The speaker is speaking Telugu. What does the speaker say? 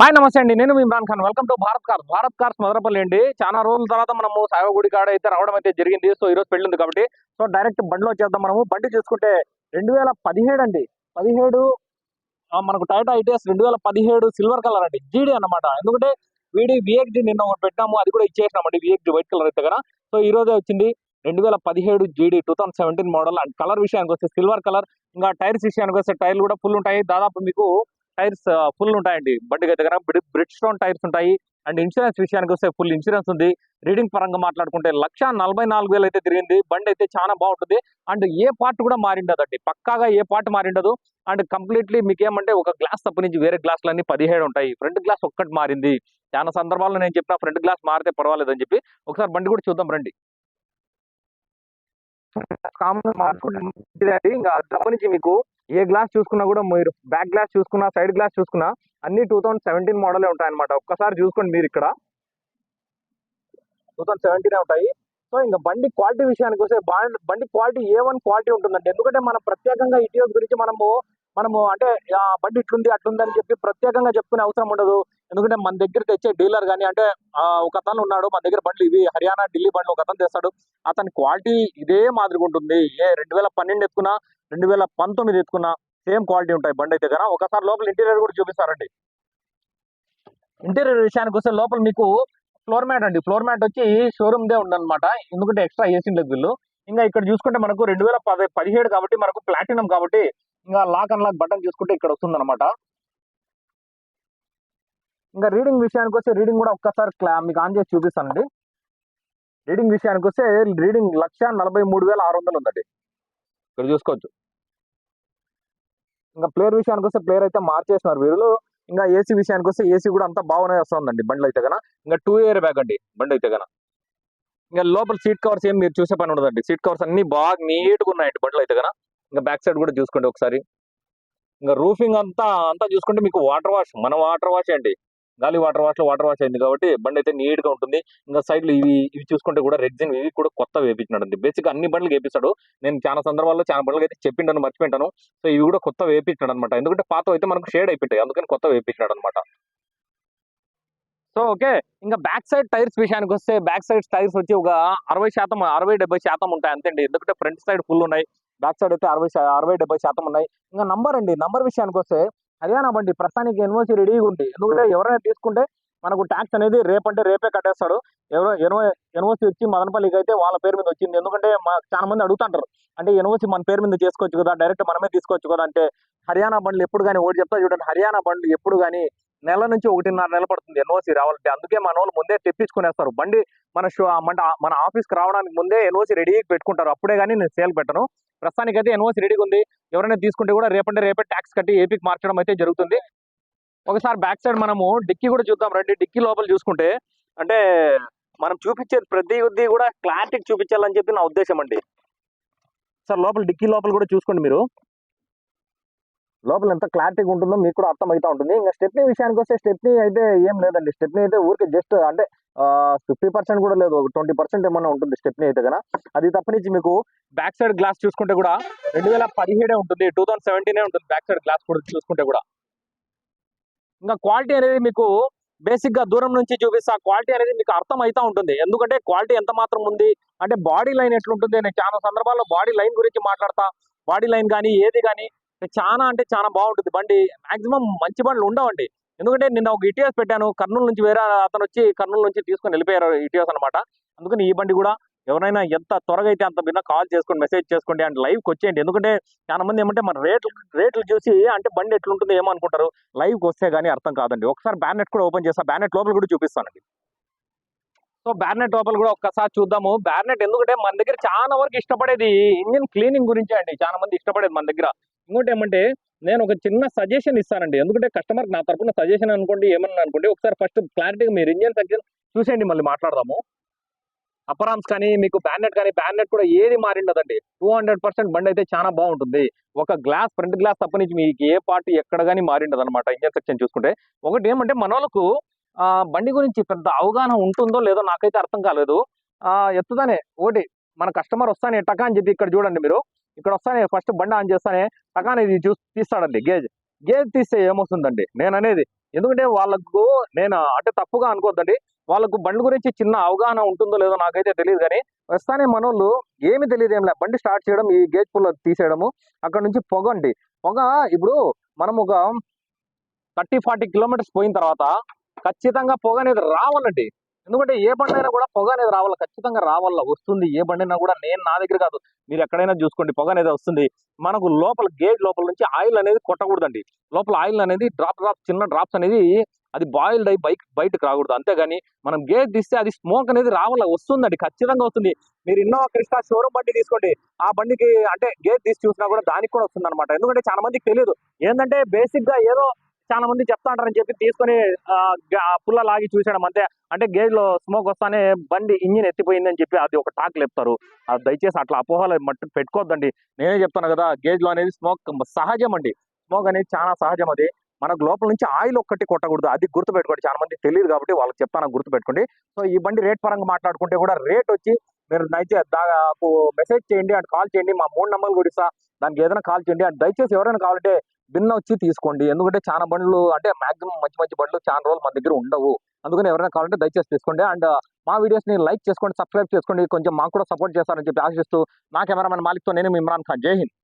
హాయ్ నమస్తే అండి. నేను Imran Khan. Welcome to Bharat cars Bharat cars Madanapalle అండి. చాలా రోజుల తర్వాత మనము సాయగుడి కాడ అయితే రావడం అయితే జరిగింది. సో ఈ రోజు పెళ్ళి ఉంది కాబట్టి. సో డైరెక్ట్ బండిలో వచ్చేద్దాం మనము. బండి చూసుకుంటే రెండు వేల పదిహేడు అండి. పదిహేడు మనకు టైటా ఐటీఎస్ రెండు వేల పదిహేడు సిల్వర్ కలర్ అండి. జీడీ అన్నమాట. ఎందుకంటే వీడి విఎక్డి నిన్న ఒకటి పెట్టాము. అది కూడా ఇచ్చేసినామండి విఎక్డి వైట్ కలర్ అయితే కదా. సో ఈ రోజే వచ్చింది రెండు వేల పదిహేడు GD two thousand seventeen model and colour విషయానికి వస్తే సిల్వర్ కలర్ ఇంకా టైర్స్ విషయానికి వస్తే టైర్లు కూడా ఫుల్ ఉంటాయి. దాదాపు మీకు టైర్స్ ఫుల్ ఉంటాయండి. బండి దగ్గర బ్రిడ్ స్టోన్ టైర్స్ ఉంటాయి. అండ్ ఇన్సూరెన్స్ విషయానికి వస్తే ఫుల్ ఇన్సూరెన్స్ ఉంది. రీడింగ్ పరంగా మాట్లాడుకుంటే లక్ష నలభై నాలుగు వేలు అయితే తిరిగింది. బండి అయితే చాలా బాగుంటుంది. అండ్ ఏ పార్ట్ కూడా మారిండదండి. పక్కాగా ఏ పార్ట్ మారిండదు. అండ్ కంప్లీట్లీ మీకు ఏమంటే ఒక గ్లాస్ తప్ప నుంచి వేరే గ్లాసులన్నీ పదిహేడు ఉంటాయి. ఫ్రంట్ గ్లాస్ ఒక్కటి మారింది. చాలా సందర్భాల్లో నేను చెప్పిన ఫ్రంట్ గ్లాస్ మారితే పర్వాలేదు అని చెప్పి ఒకసారి బండి కూడా చూద్దాం రండి. కామన్ మార్చుకుంటే ఇంకా తప్ప నుంచి మీకు ఏ గ్లాస్ చూసుకున్నా కూడా మీరు బ్యాక్ గ్లాస్ చూసుకున్నా సైడ్ గ్లాస్ చూసుకున్నా అన్ని టూ థౌసండ్ సెవెంటీన్ మోడలే ఉంటాయి అనమాట ఒక్కసారి చూసుకోండి మీరు ఇక్కడ. టూ థౌసండ్ సెవెంటీనే ఉంటాయి. సో ఇంకా బండి క్వాలిటీ విషయానికి వస్తే బండి క్వాలిటీ ఏ వన్ క్వాలిటీ ఉంటుందండి. ఎందుకంటే మనం ప్రత్యేకంగా ఇటీవల గురించి మనము మనము అంటే బండి ఇట్లుంది అట్లుంది అని చెప్పి ప్రత్యేకంగా చెప్పుకునే అవసరం ఉండదు. ఎందుకంటే మన దగ్గర తెచ్చే డీలర్ కానీ అంటే ఒక అతను ఉన్నాడు మన దగ్గర బండ్లు ఇవి హర్యానా ఢిల్లీ బండ్లు ఒక అతను తెస్తాడు. అతని క్వాలిటీ ఇదే మాదిరిగా ఉంటుంది. ఏ రెండు వేల పన్నెండు ఎత్తుకున్నా రెండు వేల పంతొమ్మిది ఎత్తుకున్న సేమ్ క్వాలిటీ ఉంటాయి బండి అయితే కదా. ఒకసారి లోపల ఇంటీరియర్ కూడా చూపిస్తారండి. ఇంటీరియర్ విషయానికి వస్తే లోపల మీకు ఫ్లోర్ మ్యాట్ అండి. ఫ్లోర్ మ్యాట్ వచ్చి షోరూమ్ దే ఎందుకంటే ఎక్స్ట్రా ఏసీ లేదు వీళ్ళు. ఇంకా ఇక్కడ చూసుకుంటే మనకు రెండు వేల పది పదిహేడు కాబట్టి మనకు ప్లాటినం కాబట్టి ఇంకా లాక్ అండ్ లాక్ బటన్ చూసుకుంటే ఇక్కడ వస్తుంది ఇంకా రీడింగ్ విషయానికి వస్తే రీడింగ్ కూడా ఒక్కసారి క్లా- మీకు ఆన్ చేసి చూపిస్తానండి. రీడింగ్ విషయానికి వస్తే రీడింగ్ లక్ష నలభై మూడు వేల ఆరు వందలు ఉందండి. ఇక్కడ చూసుకోవచ్చు. ఇంకా ప్లేయర్ విషయానికి వస్తే ప్లేయర్ అయితే మార్చేసినారు వీళ్ళు ఇంకా ఏసీ విషయానికి వస్తే ఏసీ కూడా అంతా బాగానే వస్తుందండి బండ్లు అయితే కన్నా ఇంకా టూ ఇయర్ బ్యాగ్ అండి బండి అయితే కన్నా ఇంకా లోపల సీట్ కవర్స్ ఏం మీరు చూసే పని ఉండదండి. సీట్ కవర్స్ అన్ని బాగా నీట్గా ఉన్నాయండి బండ్లు అయితే కన్నా ఇంకా బ్యాక్ సైడ్ కూడా చూసుకోండి ఒకసారి. ఇంకా రూఫింగ్ అంతా అంతా చూసుకుంటే మీకు వాటర్ వాష్ మన వాటర్ వాష్ అండి. గాలి వాటర్ వాష్లో వాటర్ వాష్ అయింది కాబట్టి బండి అయితే నీట్గా ఉంటుంది. ఇంకా సైడ్లో ఇవి ఇవి చూసుకుంటే కూడా రెగ్జిన్ ఇవి కూడా కొత్త వేపించినాడు అండి అన్ని బండ్లు వేపిస్తాడు. నేను చాలా సందర్భాల్లో చాలా బండ్లు అయితే చెప్పిండను మర్చిపోయింటాను. సో ఇవి కూడా కొత్త వేపించినాడు అనమాట ఎందుకంటే పాత అయితే మనకు షేడ్ అయిపోతాయి అందుకని కొత్త వేపించినాడు అనమాట సో ఓకే ఇంకా బ్యాక్ సైడ్ టైర్స్ విషయానికి వస్తే బ్యాక్ సైడ్ టైర్స్ వచ్చి ఒక అరవై శాతం అరవై డెబ్బై శాతం ఉంటాయి అంతేండి. ఎందుకంటే ఫ్రంట్ సైడ్ ఫుల్ ఉన్నాయి. బ్యాక్ సైడ్ అయితే అరవై అరవై డెబ్బై శాతం ఉన్నాయి. ఇంకా నంబర్ అండి. నంబర్ విషయానికి వస్తే హర్యానా బండి ప్రస్తుతానికి ఎన్ఓసీ రెడీగా ఉంది. ఎందుకంటే ఎవరైనా తీసుకుంటే మనకు ట్యాక్స్ అనేది రేపంటే రేపే కట్టేస్తాడు. ఎవరో ఎన్ఓ ఎన్ఓసి వచ్చి మదనపల్లికి అయితే వాళ్ళ పేరు మీద వచ్చింది. ఎందుకంటే మా చాలా మంది అడుగుతుంటారు. అంటే ఎన్ఓసి మన పేరు మీద చేసుకోవచ్చు కదా డైరెక్ట్ మనమే తీసుకోవచ్చు కదా అంటే హర్యానా బండ్లు ఎప్పుడు కానీ ఒకటి చెప్తా చూడండి. హర్యానా బండ్లు ఎప్పుడు కానీ నెల నుంచి ఒకటిన్నర నెల పడుతుంది ఎన్ఓసి రావాలంటే. అందుకే మన వాళ్ళు ముందే తెప్పించుకునేస్తారు. బండి మన షో మన మన ఆఫీస్కి రావడానికి ముందే ఎన్ఓసి రెడీకి పెట్టుకుంటారు. అప్పుడే కానీ నేను సేల్ పెట్టను. ప్రస్తుతానికి అయితే ఎన్ఓసి రెడీగా ఉంది. ఎవరైనా తీసుకుంటే కూడా రేపంటే రేపే ట్యాక్స్ కట్టి ఏపీకి మార్చడం అయితే జరుగుతుంది. ఒకసారి బ్యాక్ సైడ్ మనము డిక్కీ కూడా చూద్దాం రండి. డిక్కీ లోపల చూసుకుంటే అంటే మనం చూపించేది ప్రతి ఉద్ది కూడా క్లారిటీ చూపించాలని చెప్పి నా ఉద్దేశం అండి. సార్ లోపల డిక్కీ లోపల కూడా చూసుకోండి మీరు. లోపల ఎంత క్లారిటీగా ఉంటుందో మీకు కూడా అర్థమవుతా ఉంటుంది. ఇంకా స్టెప్నీ విషయానికి వస్తే స్టెప్నీ అయితే ఏం లేదండి. స్టెప్నీ అయితే ఊరికే జస్ట్ అంటే ఫిఫ్టీ పర్సెంట్ కూడా లేదు. ఒక ట్వంటీ పర్సెంట్ ఏమన్నా ఉంటుంది స్టెప్నీ అయితే కదా అది తప్పనించి మీకు బ్యాక్ సైడ్ గ్లాస్ చూసుకుంటే కూడా రెండు వేల పదిహేడే ఉంటుంది. టూ థౌసండ్ సెవెంటీనే ఉంటుంది బ్యాక్ సైడ్ గ్లాస్ కూడా చూసుకుంటే కూడా. ఇంకా క్వాలిటీ అనేది మీకు బేసిక్గా దూరం నుంచి చూపిస్తే ఆ క్వాలిటీ అనేది మీకు అర్థం అవుతా ఉంటుంది. ఎందుకంటే క్వాలిటీ ఎంత మాత్రం ఉంది? అంటే బాడీ లైన్ ఎట్లుంటుంది? నేను చాలా సందర్భాల్లో బాడీ లైన్ గురించి మాట్లాడతా. బాడీ లైన్ కానీ ఏది కానీ చాలా అంటే చాలా బాగుంటుంది. బండి మాక్సిమం మంచి బండ్లు ఉండవండి. ఎందుకంటే నిన్న ఒక ఇటీఎస్ పెట్టాను. కర్నూలు నుంచి వేరే అతను వచ్చి కర్నూలు నుంచి తీసుకొని వెళ్ళిపోయారు ఇటీఎస్ అనమాట అందుకని ఈ బండి కూడా ఎవరైనా ఎంత త్వరగా అయితే అంత బిన్న కాల్ చేసుకోండి మెసేజ్ చేసుకోండి అండ్ లైవ్కి వచ్చేయండి. ఎందుకంటే చాలా మంది ఏమంటే మన రేట్లు రేట్లు చూసి అంటే బండి ఎట్లుంటుంది ఏమో అనుకుంటారు. లైవ్కి వస్తే కానీ అర్థం కాదండి. ఒకసారి బ్యానెట్ కూడా ఓపెన్ చేస్తా. బ్యానెట్ లోపల కూడా చూపిస్తానండి. సో బ్యానెట్ లోపల కూడా ఒక్కసారి చూద్దాము. బ్యానెట్ ఎందుకంటే మన దగ్గర చాలా వరకు ఇష్టపడేది ఇంజిన్ క్లీనింగ్ గురించే అండి. చాలా మంది ఇష్టపడేది మన దగ్గర. ఇంకోటి ఏమంటే నేను ఒక చిన్న సజెషన్ ఇస్తానండి. ఎందుకంటే కస్టమర్ నా తరపున సజెషన్ అనుకోండి ఏమన్నా అనుకోండి ఒకసారి ఫస్ట్ క్లారిటీగా మీరు ఇంజన్ సెక్షన్ చూసేయండి మళ్ళీ మాట్లాడదాము. అపరామ్స్ కానీ మీకు బ్యానెట్ కానీ బ్యానెట్ కూడా ఏది మారిండదండి. టూ హండ్రెడ్ పర్సెంట్ బండి అయితే చాలా బాగుంటుంది. ఒక గ్లాస్ ఫ్రంట్ గ్లాస్ తప్ప నుంచి మీకు ఏ పార్ట్ ఎక్కడ కానీ మారిండదు అనమాట ఇంజన్ సెక్షన్ చూసుకుంటే. ఒకటి ఏమంటే మన వాళ్ళకు బండి గురించి పెద్ద అవగాహన ఉంటుందో లేదో నాకైతే అర్థం కాలేదు. ఆ, ఎత్తుదానే ఒకటి మన కస్టమర్ వస్తానే టకా అని చెప్పి ఇక్కడ చూడండి మీరు. ఇక్కడ వస్తానే ఫస్ట్ బండి ఆన్ చేస్తానే సగానే ఇది చూసి తీస్తాడండి. గేజ్ గేజ్ తీస్తే ఏమొస్తుందండి? నేను అనేది ఎందుకంటే వాళ్ళకు నేను అంటే తప్పుగా అనుకోద్దండి. వాళ్ళకు బండి గురించి చిన్న అవగాహన ఉంటుందో లేదో నాకైతే తెలియదు కానీ వస్తానే మనోళ్ళు ఏమి తెలియదు ఏం బండి స్టార్ట్ చేయడం ఈ గేజ్ పుల్ల తీసేయడము అక్కడ నుంచి పొగ అండి. పొగ ఇప్పుడు మనం ఒక థర్టీ ఫార్టీ కిలోమీటర్స్ పోయిన తర్వాత ఖచ్చితంగా పొగ అనేది రావాలండి. ఎందుకంటే ఏ బండి అయినా కూడా పొగ అనేది రావాలి ఖచ్చితంగా రావాల వస్తుంది. ఏ బండి అయినా కూడా నేను నా దగ్గర కాదు. మీరు ఎక్కడైనా చూసుకోండి పొగ అనేది వస్తుంది. మనకు లోపల గేట్ లోపల నుంచి ఆయిల్ అనేది కొట్టకూడదండి. లోపల ఆయిల్ అనేది డ్రాప్ డ్రాప్ చిన్న డ్రాప్స్ అనేది అది బాయిల్డ్ అయ్యి బైక్ బయటకు రాకూడదు. అంతేగాని మనం గేట్ తీస్తే అది స్మోక్ అనేది రావాల వస్తుందండి ఖచ్చితంగా వస్తుంది. మీరు ఇన్నోవా క్రిస్టా షోరూమ్ బండి తీసుకోండి. ఆ బండికి అంటే గేట్ తీసి చూసినా కూడా దానికి కూడా వస్తుంది ఎందుకంటే చాలా మందికి తెలియదు. ఏంటంటే బేసిక్గా ఏదో చాలా మంది చెప్తా ఉంటారని చెప్పి తీసుకొని ఆ, పుల్ల లాగి చూసాడు అంతే. అంటే గేజ్లో స్మోక్ వస్తానే బండి ఇంజిన్ ఎత్తిపోయిందని చెప్పి అది ఒక టాక్ లేపుతారు. అది దయచేసి అట్లా అపోహలు మట్టు పెట్టుకోవద్దండి. నేనే చెప్తాను కదా గేజ్లో అనేది స్మోక్ సహజం అండి. స్మోక్ అనేది చాలా సహజం అది. మనకు లోపల నుంచి ఆయిల్ ఒక్కటి కొట్టకూడదు. అది గుర్తు పెట్టుకోండి చాలా మంది తెలియదు కాబట్టి వాళ్ళకి చెప్తాను గుర్తు పెట్టుకోండి సో ఈ బండి రేట్ పరంగా మాట్లాడుకుంటే కూడా రేట్ వచ్చి మీరు అయితే నాకు మెసేజ్ చేయండి అండ్ కాల్ చేయండి. మా మూడు నెంబర్లు కూడా ఇస్తా. దానికి ఏదైనా కాల్ చేయండి. అండ్ దయచేసి ఎవరైనా కావాలంటే భిన్న వచ్చి తీసుకోండి. ఎందుకంటే చాలా బండ్లు అంటే మాక్సిమం మంచి మంచి బండ్లు చాలా రోజులు మన దగ్గర ఉండవు. అందుకని ఎవరైనా కావాలంటే దయచేసి తీసుకోండి. అండ్ మా వీడియోస్ని లైక్ చేసుకోండి సబ్స్క్రైబ్ చేసుకోండి. కొంచెం మాకు కూడా సపోర్ట్ చేస్తారని చెప్పి ఆశిస్తూ నా కెమెరామెన్ మాలిక్తో నేను ఇమ్రాన్ ఖాన్. జై హింద్.